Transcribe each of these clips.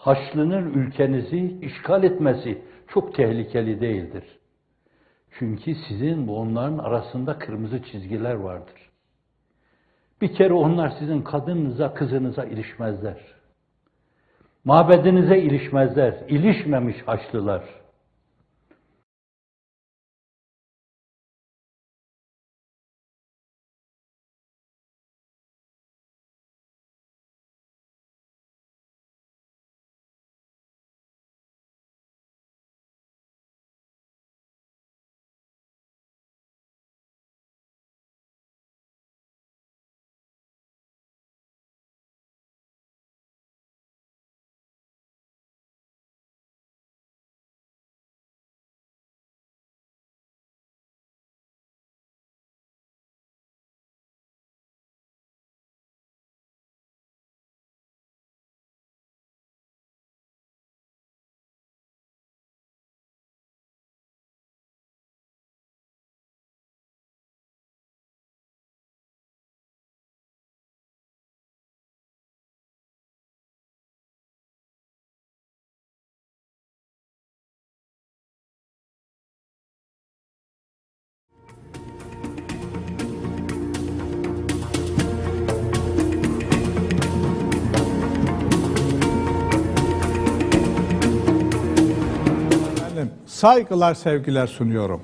Haçlı'nın ülkenizi işgal etmesi çok tehlikeli değildir. Çünkü sizin bu onların arasında kırmızı çizgiler vardır. Bir kere onlar sizin kadınınıza, kızınıza ilişmezler. Mabedinize ilişmezler. İlişmemiş Haçlılar. Saygılar, sevgiler sunuyorum.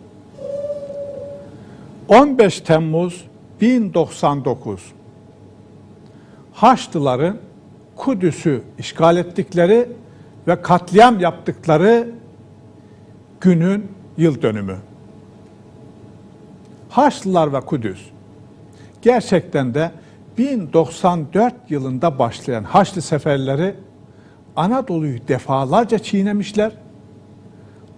15 Temmuz 1099 Haçlıların Kudüs'ü işgal ettikleri ve katliam yaptıkları günün yıl dönümü. Haçlılar ve Kudüs gerçekten de 1094 yılında başlayan Haçlı seferleri Anadolu'yu defalarca çiğnemişler.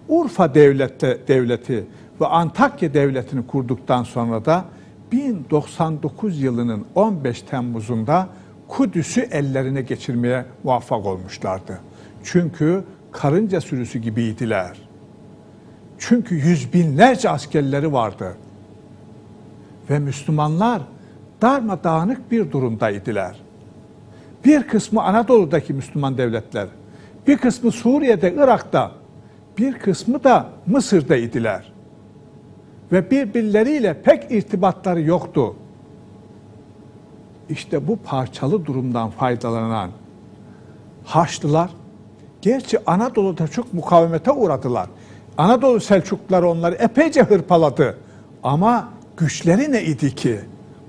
Urfa devlette, devleti ve Antakya devletini kurduktan sonra da 1099 yılının 15 Temmuz'unda Kudüs'ü ellerine geçirmeye muvaffak olmuşlardı. Çünkü karınca sürüsü gibiydiler. Çünkü yüz binlerce askerleri vardı. Ve Müslümanlar darmadağınık bir durumdaydılar. Bir kısmı Anadolu'daki Müslüman devletler, bir kısmı Suriye'de, Irak'ta, bir kısmı da Mısır'da idiler. Ve birbirleriyle pek irtibatları yoktu. İşte bu parçalı durumdan faydalanan Haçlılar, gerçi Anadolu'da çok mukavemete uğradılar. Anadolu Selçukluları onları epeyce hırpaladı. Ama güçleri ne idi ki?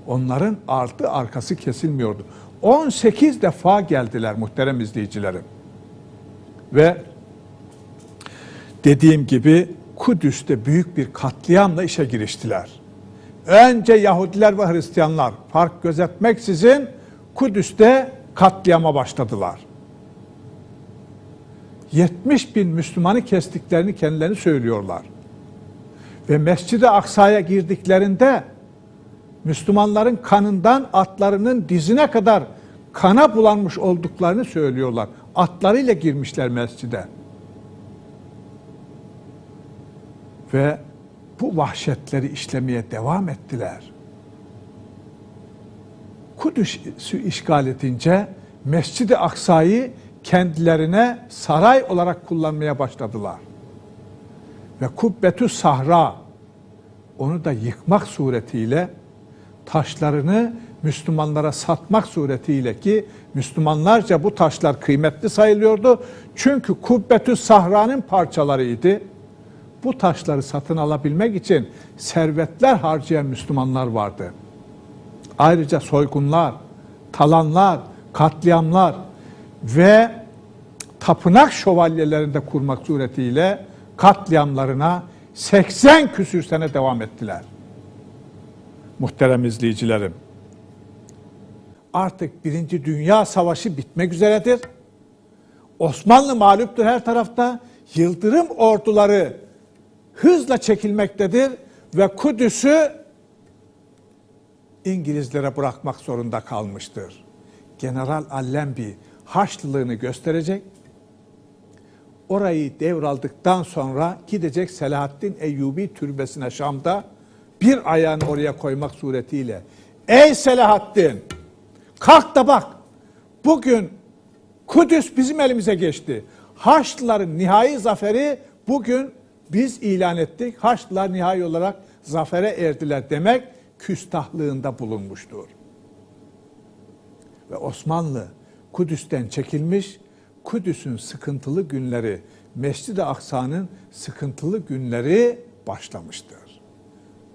Onların artı arkası kesilmiyordu. 18 defa geldiler muhterem izleyicilerim. Ve dediğim gibi Kudüs'te büyük bir katliamla işe giriştiler. Önce Yahudiler ve Hristiyanlar fark gözetmeksizin Kudüs'te katliama başladılar. 70 bin Müslümanı kestiklerini kendilerini söylüyorlar. Ve Mescid-i Aksa'ya girdiklerinde Müslümanların kanından atlarının dizine kadar kana bulanmış olduklarını söylüyorlar. Atlarıyla girmişler mescide. Ve bu vahşetleri işlemeye devam ettiler. Kudüs'ü işgal edince Mescid-i Aksa'yı kendilerine saray olarak kullanmaya başladılar. Ve Kubbetü Sahra onu da yıkmak suretiyle taşlarını Müslümanlara satmak suretiyle ki Müslümanlarca bu taşlar kıymetli sayılıyordu. Çünkü Kubbetü Sahra'nın parçalarıydı. Bu taşları satın alabilmek için servetler harcayan Müslümanlar vardı. Ayrıca soygunlar, talanlar, katliamlar ve tapınak şövalyelerinde kurmak suretiyle katliamlarına 80 küsür sene devam ettiler. Muhterem izleyicilerim. Artık Birinci Dünya Savaşı bitmek üzeredir. Osmanlı mağluptur her tarafta. Yıldırım orduları hızla çekilmektedir ve Kudüs'ü İngilizlere bırakmak zorunda kalmıştır. General Allenby Haçlılığını gösterecek. Orayı devraldıktan sonra gidecek Selahaddin Eyyubi türbesine Şam'da bir ayağını oraya koymak suretiyle Ey Selahaddin kalk da bak bugün Kudüs bizim elimize geçti. Haçlıların nihai zaferi bugün biz ilan ettik. Haçlılar nihai olarak zafere erdiler demek küstahlığında bulunmuştur. Ve Osmanlı Kudüs'ten çekilmiş, Kudüs'ün sıkıntılı günleri, Mescid-i Aksa'nın sıkıntılı günleri başlamıştır.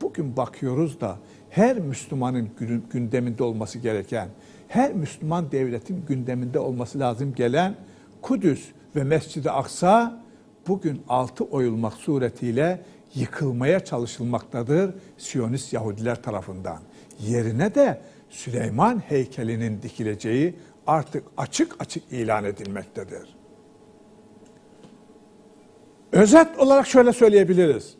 Bugün bakıyoruz da her Müslümanın gün- gündeminde olması gereken, her Müslüman devletin gündeminde olması lazım gelen Kudüs ve Mescid-i Aksa bugün altı oyulmak suretiyle yıkılmaya çalışılmaktadır Siyonist Yahudiler tarafından. Yerine de Süleyman heykelinin dikileceği artık açık açık ilan edilmektedir. Özet olarak şöyle söyleyebiliriz.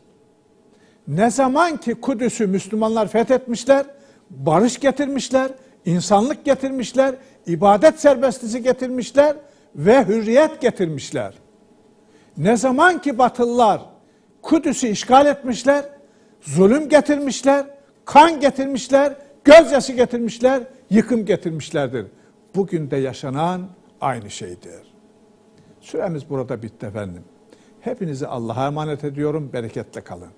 Ne zaman ki Kudüs'ü Müslümanlar fethetmişler, barış getirmişler, insanlık getirmişler, ibadet serbestisi getirmişler ve hürriyet getirmişler. Ne zaman ki Batılılar Kudüs'ü işgal etmişler, zulüm getirmişler, kan getirmişler, gözyaşı getirmişler, yıkım getirmişlerdir. Bugün de yaşanan aynı şeydir. Süremiz burada bitti efendim. Hepinizi Allah'a emanet ediyorum. Bereketle kalın.